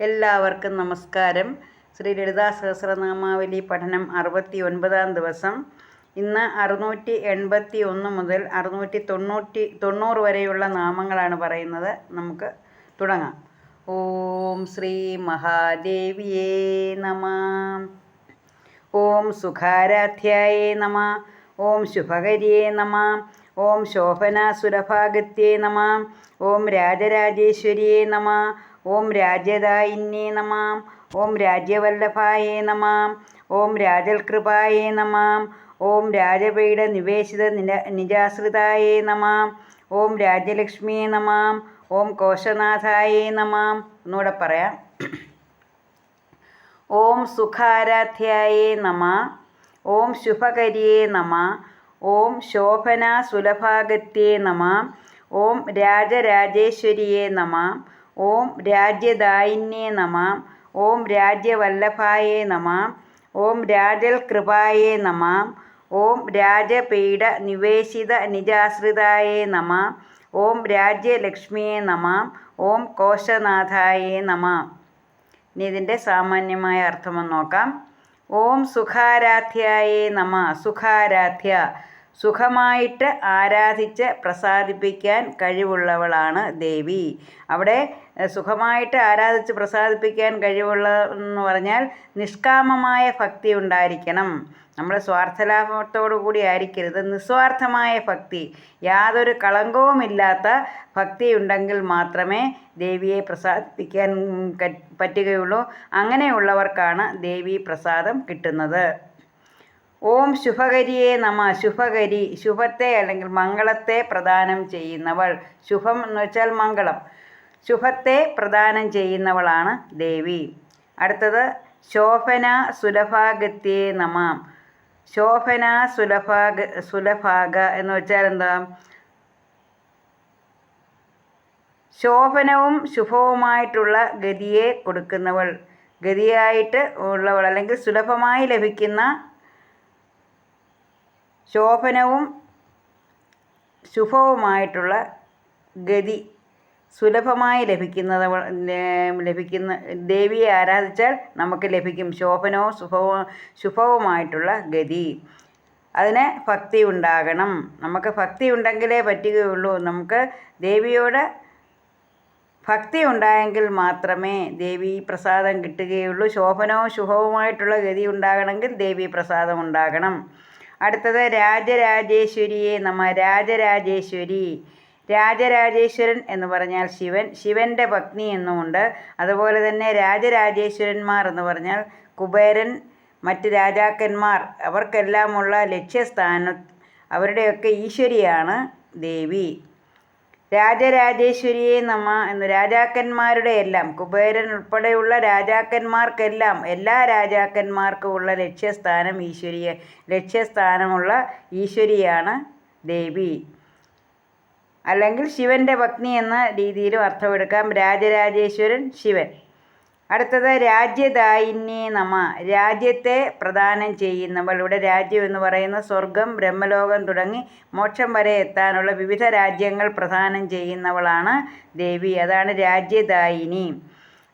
എല്ലാവർക്കും നമസ്കാരം. ശ്രീ ലളിതാ സഹസ്രനാമാവലി പഠനം അറുപത്തി ഒൻപതാം ദിവസം. ഇന്ന് അറുന്നൂറ്റി എൺപത്തി ഒന്ന് മുതൽ അറുന്നൂറ്റി തൊണ്ണൂറ്റി തൊണ്ണൂറ് വരെയുള്ള നാമങ്ങളാണ് പറയുന്നത്. നമുക്ക് തുടങ്ങാം. ഓം ശ്രീ മഹാദേവിയേ നമ. ഓം സുഖാരാധ്യായേ നമ. ഓം ശുഭകരിയേ നമ. ഓം ശോഭനാസുരഭാഗത്യേ നമ. ഓം രാജരാജേശ്വരിയേ നമ. ഓം രാജദായിന്യേ നമ. ഓം രാജ്യവല്ലഭായേ നമ. ഓം രാജൽകൃപായേ നമ. ഓം രാജപീഠ നിവേശിത നിജാശ്രിതായ നമ. ഓം രാജ്യലക്ഷ്മിയേ നമ. ഓം കോശനാഥായേ നമ. ഒന്നുകൂടെ പറയാം. ഓം സുഖാരാധ്യായേ നമ. ഓം ശുഭകരിയേ നമ. ഓം ശോഭന സുലഭാഗത്യേ നമ. ഓം രാജരാജേശ്വരിയേ നമ. ഓം രാജ്യദായിന്യേ നമ. ഓം രാജ്യവല്ലഭായേ നമ. ഓം രാജൽകൃപായേ നമ. ഓം രാജപീഠ നിവേശിത നിജാശ്രിതായേ നമ. ഓം രാജ്യലക്ഷ്മിയേ നമ. ഓം കോശനാഥായേ നമ. ഇനി ഇതിന്റെ സാമാന്യമായ അർത്ഥമൊന്ന് നോക്കാം. ഓം സുഖാരാധ്യായേ നമ. സുഖാരാധ്യ. സുഖമായിട്ട് ആരാധിച്ച് പ്രസാദിപ്പിക്കാൻ കഴിവുള്ളവളാണ് ദേവി. അവിടെ സുഖമായിട്ട് ആരാധിച്ച് പ്രസാദിപ്പിക്കാൻ കഴിവുള്ള എന്ന് പറഞ്ഞാൽ നിഷ്കാമമായ ഭക്തി ഉണ്ടായിരിക്കണം. നമ്മൾ സ്വാർത്ഥലാഭത്തോടു കൂടി ആയിരിക്കരുത്. നിസ്വാർത്ഥമായ ഭക്തി യാതൊരു കളങ്കവുമില്ലാത്ത ഭക്തി ഉണ്ടെങ്കിൽ മാത്രമേ ദേവിയെ പ്രസാദിപ്പിക്കാൻ പറ്റുകയുള്ളൂ. അങ്ങനെയുള്ളവർക്കാണ് ദേവി പ്രസാദം കിട്ടുന്നത്. ഓം ശുഭകരിയെ നമ. ശുഭകരി ശുഭത്തെ അല്ലെങ്കിൽ മംഗളത്തെ പ്രദാനം ചെയ്യുന്നവൾ. ശുഭം എന്ന് വെച്ചാൽ മംഗളം. ശുഭത്തെ പ്രദാനം ചെയ്യുന്നവളാണ് ദേവി. അടുത്തത് ശോഭന സുലഭാഗത്യേ നമ. ശോഭന സുലഭാഗ സുലഭാഗ എന്ന് വെച്ചാൽ എന്താ? ശോഭനവും ശുഭവുമായിട്ടുള്ള ഗതിയെ കൊടുക്കുന്നവൾ. ഗതിയായിട്ട് ഉള്ളവൾ അല്ലെങ്കിൽ സുലഭമായി ലഭിക്കുന്ന ശോഭനവും ശുഭവുമായിട്ടുള്ള ഗതി സുലഭമായി ലഭിക്കുന്നത് ലഭിക്കുന്ന ദേവിയെ ആരാധിച്ചാൽ നമുക്ക് ലഭിക്കും ശോഭനവും ശുഭവും ശുഭവുമായിട്ടുള്ള ഗതി. അതിന് ഭക്തി ഉണ്ടാകണം. നമുക്ക് ഭക്തി ഉണ്ടെങ്കിലേ പറ്റുകയുള്ളൂ. നമുക്ക് ദേവിയോട് ഭക്തി ഉണ്ടായെങ്കിൽ മാത്രമേ ദേവി പ്രസാദം കിട്ടുകയുള്ളൂ. ശോഭനവും ശുഭവുമായിട്ടുള്ള ഗതി ഉണ്ടാകണമെങ്കിൽ ദേവി പ്രസാദം ഉണ്ടാകണം. അടുത്തത് രാജരാജേശ്വരിയെ നമ്മ രാജരാജേശ്വരി. രാജരാജേശ്വരൻ എന്ന് പറഞ്ഞാൽ ശിവൻ ശിവന്റെ പത്നി എന്നുമുണ്ട്. അതുപോലെ തന്നെ രാജരാജേശ്വരന്മാർ എന്ന് പറഞ്ഞാൽ കുബേരൻ മറ്റ് രാജാക്കന്മാർ അവർക്കെല്ലാമുള്ള ലക്ഷ്യസ്ഥാന അവരുടെയൊക്കെ ഈശ്വരിയാണ് ദേവി. രാജരാജേശ്വരിയെ നമ്മ എന്ന് രാജാക്കന്മാരുടെ എല്ലാം കുബേരൻ ഉൾപ്പെടെയുള്ള രാജാക്കന്മാർക്കെല്ലാം എല്ലാ രാജാക്കന്മാർക്കും ഉള്ള ലക്ഷ്യസ്ഥാനം ഈശ്വരിയ ലക്ഷ്യസ്ഥാനമുള്ള ഈശ്വരിയാണ് ദേവി. അല്ലെങ്കിൽ ശിവന്റെ പത്നി എന്ന രീതിയിലും അർത്ഥമെടുക്കാം. രാജരാജേശ്വരൻ ശിവൻ. അടുത്തത് രാജ്യദായിന്യേ നമ. രാജ്യത്തെ പ്രദാനം ചെയ്യുന്നവൾ. ഇവിടെ രാജ്യം എന്ന് പറയുന്ന സ്വർഗം ബ്രഹ്മലോകം തുടങ്ങി മോക്ഷം വരെ എത്താനുള്ള വിവിധ രാജ്യങ്ങൾ പ്രദാനം ചെയ്യുന്നവളാണ് ദേവി. അതാണ് രാജ്യദായിനി.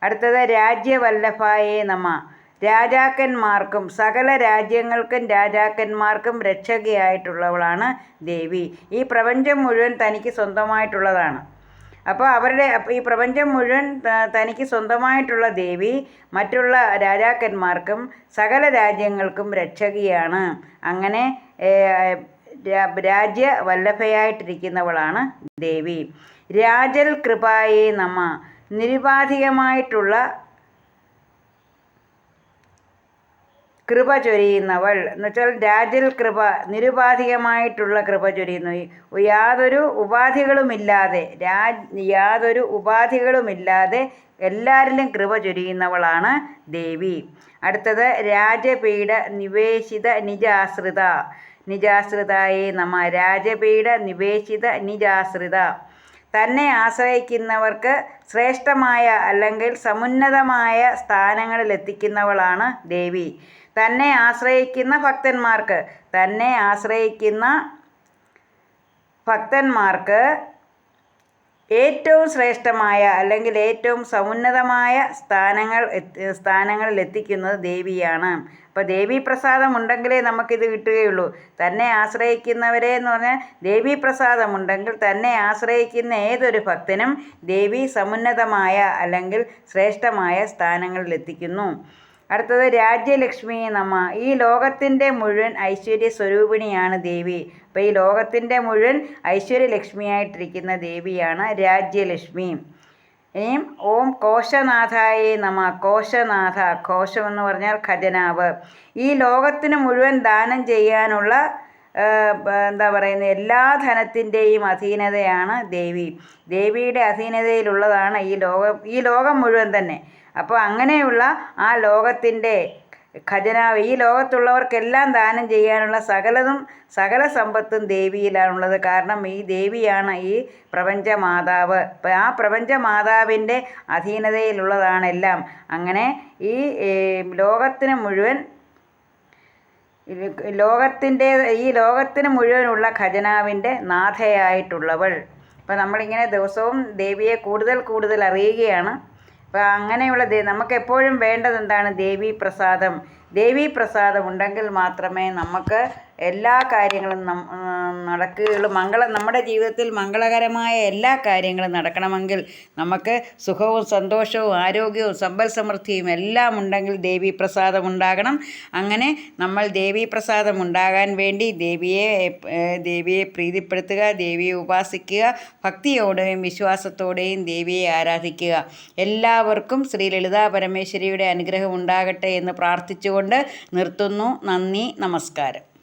അടുത്തത് രാജ്യവല്ലഭായേ നമ. രാജാക്കന്മാർക്കും സകല രാജ്യങ്ങൾക്കും രാജാക്കന്മാർക്കും രക്ഷകയായിട്ടുള്ളവളാണ് ദേവി. ഈ പ്രപഞ്ചം മുഴുവൻ തനിക്ക് സ്വന്തമായിട്ടുള്ളതാണ്. അപ്പോൾ അവരുടെ ഈ പ്രപഞ്ചം മുഴുവൻ തനിക്ക് സ്വന്തമായിട്ടുള്ള ദേവി മറ്റുള്ള രാജാക്കന്മാർക്കും സകല രാജ്യങ്ങൾക്കും രക്ഷകയാണ്. അങ്ങനെ രാജ്യ വല്ലഭയായിട്ടിരിക്കുന്നവളാണ് ദേവി. രാജൽ കൃപായേ നമ. നിരുപാധികമായിട്ടുള്ള കൃപ ചൊരിയുന്നവൾ. എന്നുവെച്ചാൽ രാജൽ കൃപ നിരുപാധികമായിട്ടുള്ള കൃപ ചൊരിയുന്നു. യാതൊരു ഉപാധികളുമില്ലാതെ രാജ് യാതൊരു ഉപാധികളുമില്ലാതെ എല്ലാവരിലും കൃപ ചൊരിയുന്നവളാണ് ദേവി. അടുത്തത് രാജപീഠ നിവേശിത നിജാശ്രിത. നിജാശ്രിതായേ നമ. രാജപീഠ നിവേശിത നിജാശ്രിത. തന്നെ ആശ്രയിക്കുന്നവർക്ക് ശ്രേഷ്ഠമായ അല്ലെങ്കിൽ സമുന്നതമായ സ്ഥാനങ്ങളിൽ എത്തിക്കുന്നവളാണ് ദേവി. തന്നെ ആശ്രയിക്കുന്ന ഭക്തന്മാർക്ക് തന്നെ ആശ്രയിക്കുന്ന ഭക്തന്മാർക്ക് ഏറ്റവും ശ്രേഷ്ഠമായ അല്ലെങ്കിൽ ഏറ്റവും സമുന്നതമായ സ്ഥാനങ്ങൾ സ്ഥാനങ്ങളിൽ എത്തിക്കുന്നത് ദേവിയാണ്. അപ്പോൾ ദേവി പ്രസാദം ഉണ്ടെങ്കിലേ നമുക്കിത് കിട്ടുകയുള്ളൂ. തന്നെ ആശ്രയിക്കുന്നവരെ എന്ന് പറഞ്ഞാൽ ദേവി പ്രസാദം ഉണ്ടെങ്കിൽ തന്നെ ആശ്രയിക്കുന്ന ഏതൊരു ഭക്തനും ദേവി സമുന്നതമായ അല്ലെങ്കിൽ ശ്രേഷ്ഠമായ സ്ഥാനങ്ങളിൽ എത്തിക്കുന്നു. അടുത്തത് രാജ്യലക്ഷ്മി നമ്മ ഈ ലോകത്തിന്റെ മുഴുവൻ ഐശ്വര്യ സ്വരൂപിണിയാണ് ദേവി. അപ്പോൾ ഈ ലോകത്തിന്റെ മുഴുവൻ ഐശ്വര്യലക്ഷ്മിയായിട്ടിരിക്കുന്ന ദേവിയാണ് രാജ്യലക്ഷ്മി. ഇനിയും ഓം കോശനാഥായേ നമ. കോശനാഥ കോശം എന്ന് പറഞ്ഞാൽ ഖജനാവ്. ഈ ലോകത്തിന് മുഴുവൻ ദാനം ചെയ്യാനുള്ള എന്താ പറയുന്നത് എല്ലാ ധനത്തിന്റെയും അധീനതയാണ് ദേവി. ദേവിയുടെ അധീനതയിലുള്ളതാണ് ഈ ലോകം ഈ ലോകം മുഴുവൻ തന്നെ. അപ്പോൾ അങ്ങനെയുള്ള ആ ലോകത്തിന്റെ ഖജനാവ് ഈ ലോകത്തുള്ളവർക്കെല്ലാം ദാനം ചെയ്യാനുള്ള സകലതും സകല സമ്പത്തും ദേവിയിലാണുള്ളത്. കാരണം ഈ ദേവിയാണ് ഈ പ്രപഞ്ച മാതാവ് ആ പ്രപഞ്ച മാതാവിന്റെ അധീനതയിലുള്ളതാണെല്ലാം. അങ്ങനെ ഈ ലോകത്തിന് മുഴുവൻ ലോകത്തിന്റെ ഈ ലോകത്തിന് മുഴുവനുള്ള ഖജനാവിന്റെ നാഥയായിട്ടുള്ളവൾ. ഇപ്പം നമ്മളിങ്ങനെ ദിവസവും ദേവിയെ കൂടുതൽ കൂടുതൽ അറിയുകയാണ്. അപ്പോൾ അങ്ങനെയുള്ള നമുക്ക് എപ്പോഴും വേണ്ടത് എന്താണ് ദേവി പ്രസാദം പ്രസാദം ഉണ്ടെങ്കിൽ മാത്രമേ നമുക്ക് എല്ലാ കാര്യങ്ങളും നം നടക്കുകയുള്ളൂ. മംഗള നമ്മുടെ ജീവിതത്തിൽ മംഗളകരമായ എല്ലാ കാര്യങ്ങളും നടക്കണമെങ്കിൽ നമുക്ക് സുഖവും സന്തോഷവും ആരോഗ്യവും സമ്പൽ സമൃദ്ധിയും എല്ലാം ഉണ്ടെങ്കിൽ ദേവി പ്രസാദം ഉണ്ടാകണം. അങ്ങനെ നമ്മൾ ദേവി പ്രസാദം ഉണ്ടാകാൻ വേണ്ടി ദേവിയെ ദേവിയെ പ്രീതിപ്പെടുത്തുക ദേവിയെ ഉപാസിക്കുക ഭക്തിയോടെയും വിശ്വാസത്തോടെയും ദേവിയെ ആരാധിക്കുക. എല്ലാവർക്കും ശ്രീ ലളിതാ പരമേശ്വരിയുടെ അനുഗ്രഹം ഉണ്ടാകട്ടെ എന്ന് പ്രാർത്ഥിച്ചുകൊണ്ട് നിർത്തുന്നു. നന്ദി നമസ്കാരം.